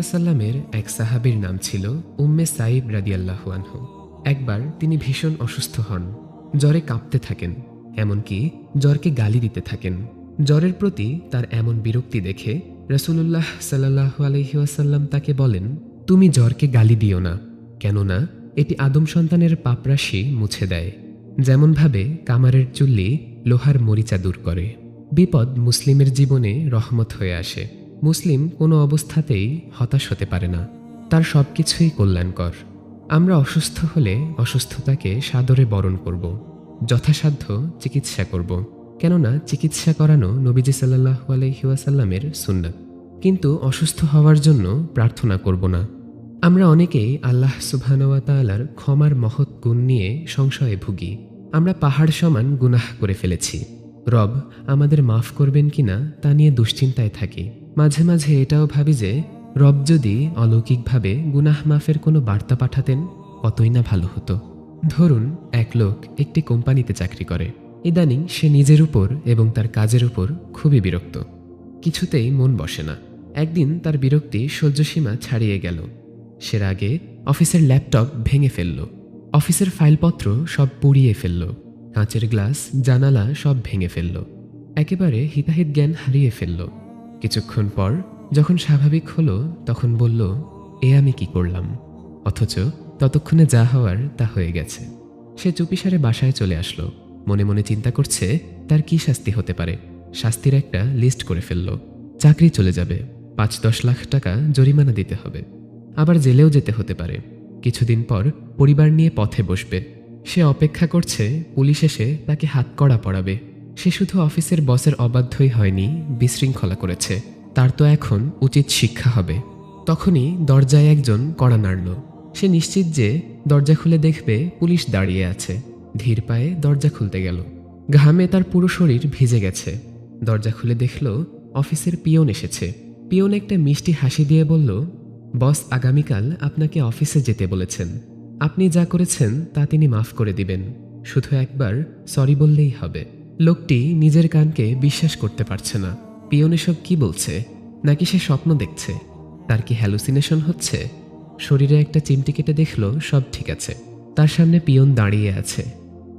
ওয়াসাল্লামের এক সাহাবীর নাম ছিল উম্মে সাইব রাদিয়াল্লাহু আনহু। একবার তিনি ভীষণ অসুস্থ হন। জ্বরে কাঁপতে থাকেন, এমনকি জ্বরকে গালি দিতে থাকেন। জ্বরের প্রতি তার এমন বিরক্তি দেখে রসুল্লাহ সাল্লাহ আলহিউসাল্লাম তাকে বলেন, তুমি জ্বরকে গালি দিও না, কেননা এটি আদম সন্তানের পাপরাশি মুছে দেয়। যেমনভাবে কামারের চুল্লি লোহার মরিচা দূর করে। বিপদ মুসলিমের জীবনে রহমত হয়ে আসে। মুসলিম কোনো অবস্থাতেই হতাশ হতে পারে না। তার সব কিছুই কল্যাণকর। আমরা অসুস্থ হলে অসুস্থতাকে সাদরে বরণ করব, যথাসাধ্য চিকিৎসা করব। কেননা চিকিৎসা করানো নবীজি সাল্লাহ আলহিউসাল্লামের সুন্নাত। কিন্তু অসুস্থ হওয়ার জন্য প্রার্থনা করব না। আমরা অনেকেই আল্লাহ সুবহানওয়া তাআলার ক্ষমার মহৎ গুণ নিয়ে সংশয়ে ভুগি। আমরা পাহাড় সমান গুনাহ করে ফেলেছি। রব আমাদের মাফ করবেন কিনা তা নিয়ে দুশ্চিন্তায় থাকি। মাঝে মাঝে এটাও ভাবি যে, রব যদি অলৌকিকভাবে গুনাহ মাফের কোনো বার্তা পাঠাতেন, কতই না ভালো হতো। ধরুন, এক লোক একটি কোম্পানিতে চাকরি করে। ইদানিং সে নিজের উপর এবং তার কাজের উপর খুবই বিরক্ত। কিছুতেই মন বসে না। একদিন তার বিরক্তি সহ্যসীমা ছাড়িয়ে গেল। সে আগে অফিসের ল্যাপটপ ভেঙে ফেলল। অফিসের ফাইলপত্র সব পুড়িয়ে ফেলল। কাঁচের গ্লাস, জানালা সব ভেঙে ফেলল। একেবারে হিতাহিত জ্ঞান হারিয়ে ফেলল। কিছুক্ষণ পর যখন স্বাভাবিক হলো, তখন বলল, এ আমি কি করলাম? অথচ ততক্ষণে যা হওয়ার তা হয়ে গেছে। সে চুপিসারে বাসায় চলে আসলো। মনে মনে চিন্তা করছে, তার কি শাস্তি হতে পারে? শাস্তির একটা লিস্ট করে ফেলল। চাকরি চলে যাবে। পাঁচ দশ লাখ টাকা জরিমানা দিতে হবে। আবার জেলেও যেতে হতে পারে। কিছুদিন পর পরিবার নিয়ে পথে বসবে। সে অপেক্ষা করছে, পুলিশ এসে তাকে হাতকড়া পড়াবে সে শুধু অফিসের বসের অবাধ্যই হয়নি, বিশৃঙ্খলা করেছে। তার তো এখন উচিত শিক্ষা হবে। তখনই দরজায় একজন কড়া নাড়ল। সে নিশ্চিত যে দরজা খুলে দেখবে পুলিশ দাঁড়িয়ে আছে। ধীর পায়ে দরজা খুলতে গেল। ঘামে তার পুরো শরীর ভিজে গেছে। দরজা খুলে দেখল অফিসের পিয়ন এসেছে। পিয়ন একটা মিষ্টি হাসি দিয়ে বলল, বস, আগামীকাল আপনাকে অফিসে যেতে বলেছেন। আপনি যা করেছেন তা তিনি মাফ করে দিবেন। শুধু একবার সরি বললেই হবে। লোকটি নিজের কানকে বিশ্বাস করতে পারছে না। পিয়ন এসব কি বলছে? নাকি সে স্বপ্ন দেখছে? তার কি হ্যালুসিনেশন হচ্ছে? শরীরে একটা চিমটি কেটে দেখল, সব ঠিক আছে। তার সামনে পিয়ন দাঁড়িয়ে আছে।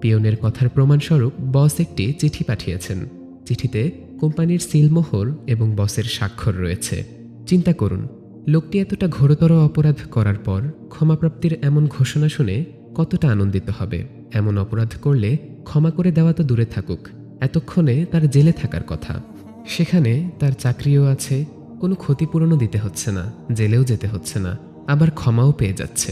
পিয়নের কথার প্রমাণস্বরূপ বস একটি চিঠি পাঠিয়েছেন। চিঠিতে কোম্পানির সিলমোহর এবং বসের স্বাক্ষর রয়েছে। চিন্তা করুন, লোকটি এতটা ঘোরতর অপরাধ করার পর ক্ষমাপ্রাপ্তির এমন ঘোষণা শুনে কতটা আনন্দিত হবে? এমন অপরাধ করলে ক্ষমা করে দেওয়া তো দূরে থাকুক, এতক্ষণে তার জেলে থাকার কথা। সেখানে তার চাকরিও আছে, কোনো ক্ষতিপূরণও দিতে হচ্ছে না, জেলেও যেতে হচ্ছে না, আবার ক্ষমাও পেয়ে যাচ্ছে।